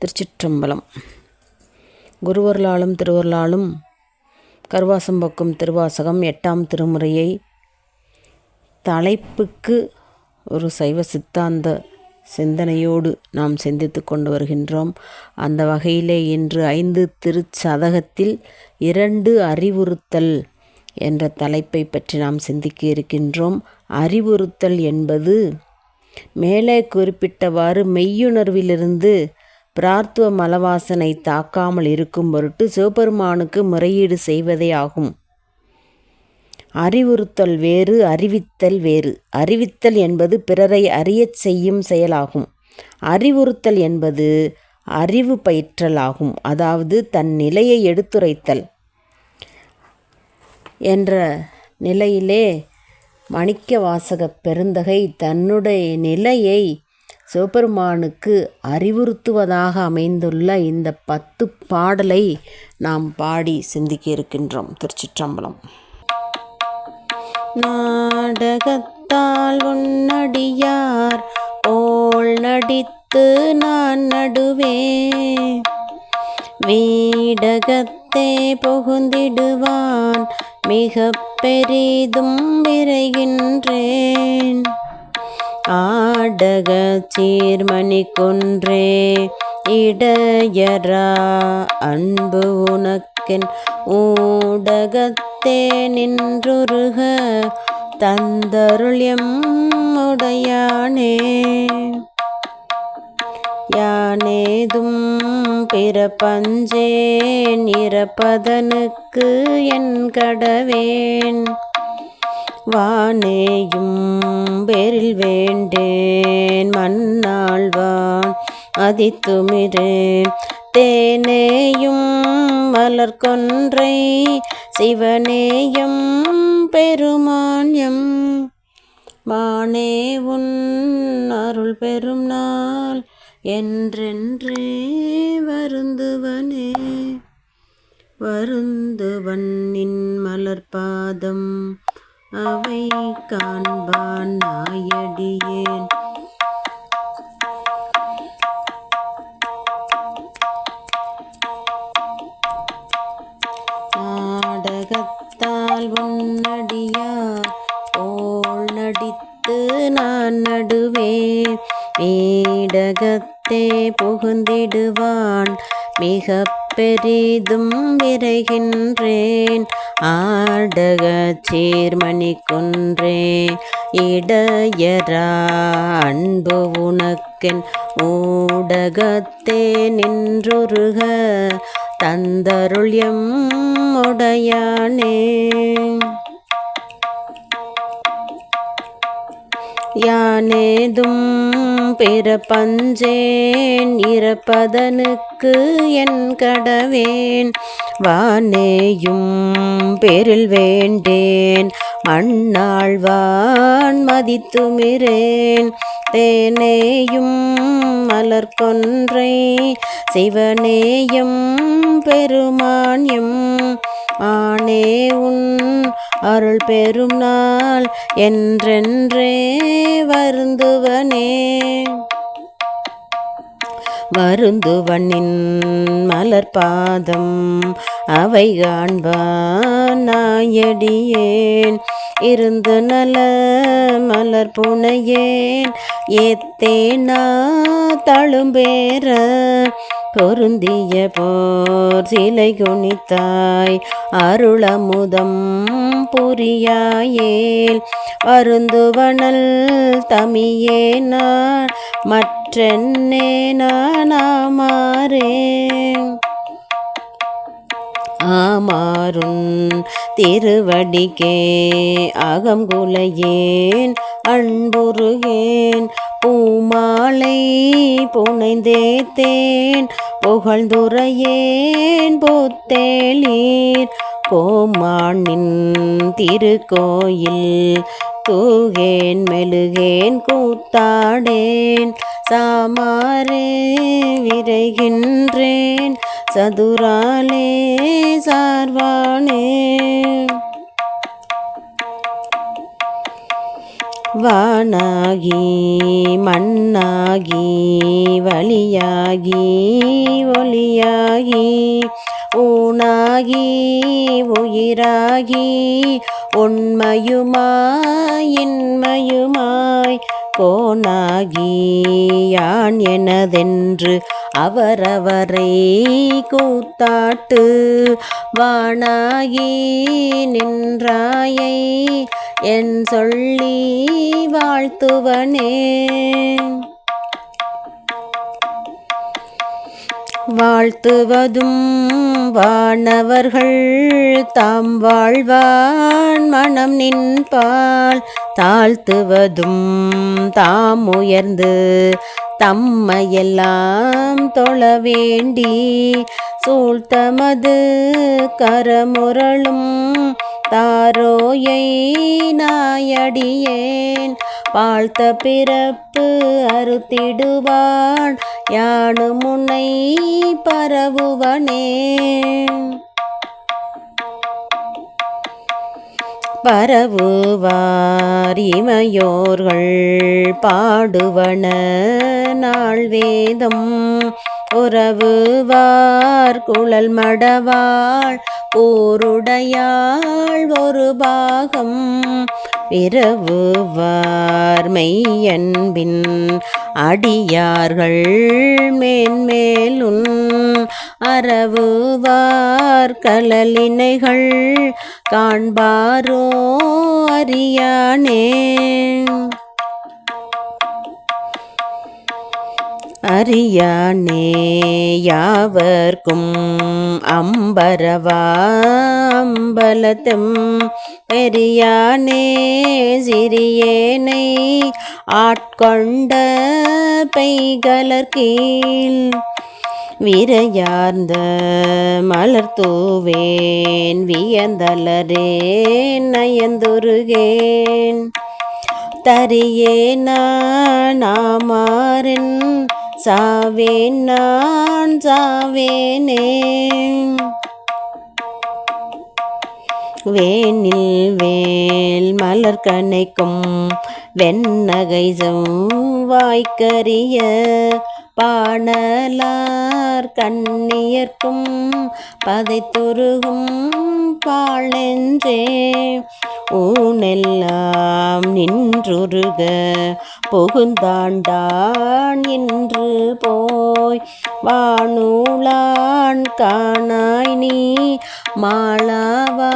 திருச்சிற்றம்பலம். குருவர்களாலும் திருவர்களாலும் கருவாசம்பக்கும் திருவாசகம் எட்டாம் திருமுறையை தலைப்புக்கு ஒரு சைவ சித்தாந்த சிந்தனையோடு நாம் சிந்தித்து கொண்டு வருகின்றோம். அந்த வகையிலே இன்று ஐந்து திருச்சதகத்தில் இரண்டு அறிவுறுத்தல் என்ற தலைப்பை பற்றி நாம் சிந்திக்க இருக்கின்றோம். அறிவுறுத்தல் என்பது மேலே குறிப்பிட்டவாறு மெய்யுணர்விலிருந்து பிரார்த்துவ மலவாசனை தாக்காமல் இருக்கும் பொருட்டு சிவபெருமானுக்கு முறையீடு செய்வதே ஆகும். அறிவுறுத்தல் வேறு அறிவித்தல் வேறு. அறிவித்தல் என்பது பிறரை அறியச் செய்யும் செயலாகும். அறிவுறுத்தல் என்பது அறிவு பயிற்றல் ஆகும். அதாவது தன் நிலையை எடுத்துரைத்தல் என்ற நிலையிலே மணிக்க வாசக பெருந்தகை தன்னுடைய நிலையை சிவபெருமானுக்கு அறிவுறுத்துவதாக அமைந்துள்ள இந்த பத்து பாடலை நாம் பாடி சிந்திக்க இருக்கின்றோம் திருச்சிற்றம்பலம். நாடகத்தால் உன்னடியார் ஓள் நடித்து நான் நடுவே வீடகத்தே புகுந்திடுவான் மிக பெரிதும் விரைகின்றேன். ஆடக சீர்மணி கொன்றே. இடையரா அன்பு உனக்கென் ஊடகத்தே நின்றுருக. தந்தருள் எம்முடையானே யானேதும் பிறப்பஞ்சேன் இறப்பதனுக்கு என் கடவேன். வானேயும் பேரில் வேண்டேன் மண்ணாழ்வான் அதித்துமிரேன் தேனேயும் மலர் கொன்றை சிவனேயம் பெருமான்யம் மானே உன் அருள் பெரும் நாள் என்றென்றே வருந்துவனே. வருந்துவன் வருந்துவன்னின் மலர்பாதம் அவை காண்பான் நாயடியேன் நாடகத்தால் உன்னடியார் ஓள் நடித்து நான் நடுவேன். மேடகத்தே புகுந்திடுவான். மிக பெரிதும் விரைகின்றேன். ஆடக சீர்மணி குன்றே இடையரா அன்பு உனக்கென் ஊடகத்தே நின்றுருக தந்தருள் எம்முடையானே யானேதும் பிறப்பஞ்சேன் இறப்பதனுக்கு என் கடவேன். வானேயும் பேரில் வேண்டேன் மண்ணாழ்வான் மதித்துமிரேன். தேனேயும் மலர் கொன்றை சிவனேயம் பெருமான்யம். ஆனே உன் அருள் பெரும் நாள் என்றென்றே வருந்துவனே. வருந்துவனின் மலர்பாதம் அவை காண்பான் நாயடியேன். இருந்து நல மலர் புனையேன். ஏத்தேனா தழும்பேற பொருந்திய போர் சிலை குனித்தாய் அருளமுதம் புரியாயேல். வருந்துவனல் தமியே நான் மற்றென்னே நானாமாறே திருவடிக்கே அகங்குலையேன் அன்புருகேன் பூமாலை புனைந்தேத்தேன் புகழ்ந்துரையேன் புத்தேளீர். கோமானின் திருக்கோயில் தூகேன் மெழுகேன் கூத்தாடேன். சாமாரே விரைகின்றேன் சதுராலே சார்வானே. வானாகி மண்ணாகி வழியாகி ஒளியாகி ஊனாகி உயிராகி உண்மையுமாய் இன்மையுமாய் கோனாகி யான் எனதென்று அவரவரை கூத்தாட்டு வானாகி நின்றாயை என் சொல்லி வாழ்த்துவனே. வாழ்த்துவதும் வானவர்கள் தாம் வாழ்வான் மனம் நின்பால். தாழ்த்துவதும் தாம் உயர்ந்து தம்மையெல்லாம் தொழ வேண்டி. சூழ்த்தமது கரமுரளும் தாரோயை நாயடியேன். வாழ்த்த பிறப்பு அறுத்திடுவான். யானு முனை பரவுவனே பரவுவார் இமையோர்கள் பாடுவன நாள் வேதம். உறவுவார் குழல் மடவாள் ஊருடையாள் ஒரு பாகம் பிறவுவார் மெய்யன்பின் அடியார்கள் மேன்மேலுன் அறவுவார் கலலினைகள் காண்பாரோ அறியானே. அறியானே யாவர்க்கும் அம்பரவா அம்பலத்தும் பெரியானே சிறியேனை ஆட்கொண்ட பெய்கலர் கீழ் விரையார்ந்த மலர் தூவேன் வியந்தலரேன் நயந்துருகேன் தரியே நாமாரின் சாவேன் நான் சாவேனே. வேனில் வேல் மலர் கணைக்கும் வெண்ணகை வாய்க்கரிய பாடலார் கண்ணியர்க்கும் பதைத்துருகும் பாழென்றே ஊனெல்லாம் நின்றுருக புகுந்தாண்டான் இன்று போய். வானூலான் காணாய் நீ மாளாவாழ்கின்றாயே